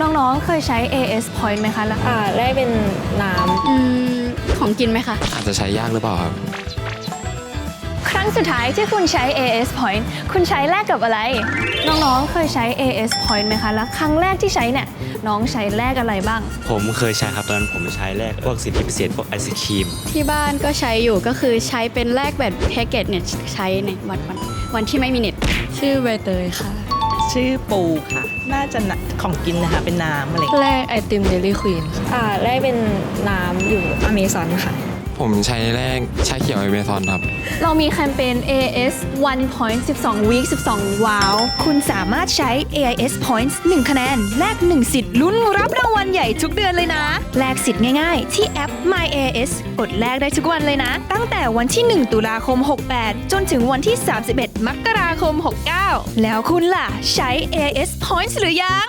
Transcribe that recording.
น้องๆ เคยใช้ AS Point ไหมคะแล้วอ่าแรกเป็นน้ำอืมของกินไหมคะ อาจจะใช้ยากหรือเปล่าครับ ครั้งสุดท้ายที่คุณใช้ AS Point คุณใช้แลกกับอะไร น้องๆ เคยใช้ AS Point ไหมคะแล้วครั้งแรกที่ใช้เนี่ยน้องใช้แลกอะไรบ้าง ผมเคยใช้ครับตอนนั้นผมใช้แรกพวกสิทธิพิเศษพวกไอศครีม ที่บ้านก็ใช้อยู่ก็คือใช้เป็นแลกแบบแพ็กเกจเนี่ยใช้ในวันวันวันที่ไม่มีเน็ต ชื่อใบเตยค่ะ ชื่อปูค่ะ น่าจะน่ะของกินนะคะ เป็นน้ำอะไรอย่างเงี้ย แรกไอติมเดลี่ควีนค่ะ อ่าแรกเป็นน้ำอยู่อเมซอนค่ะ ผมใช้แรกชาเขียวอเมซอนครับ เรามีแคมเปญ AS 1 point 12 week 12 ว้าว คุณสามารถใช้ AIS points 1 คะแนน แลก 1 สิทธิ์ลุ้นรับรางวัลใหญ่ทุกเดือนเลยนะ แลกสิทธิ์ง่ายๆ ที่แอป My AIS กดแลกได้ทุกวันเลยนะ ตั้งแต่วันที่ 1 ตุลาคม 68 จนถึงวันที่ 31 มกราคม 69 แล้วคุณล่ะ ใช้ AIS points หรือยัง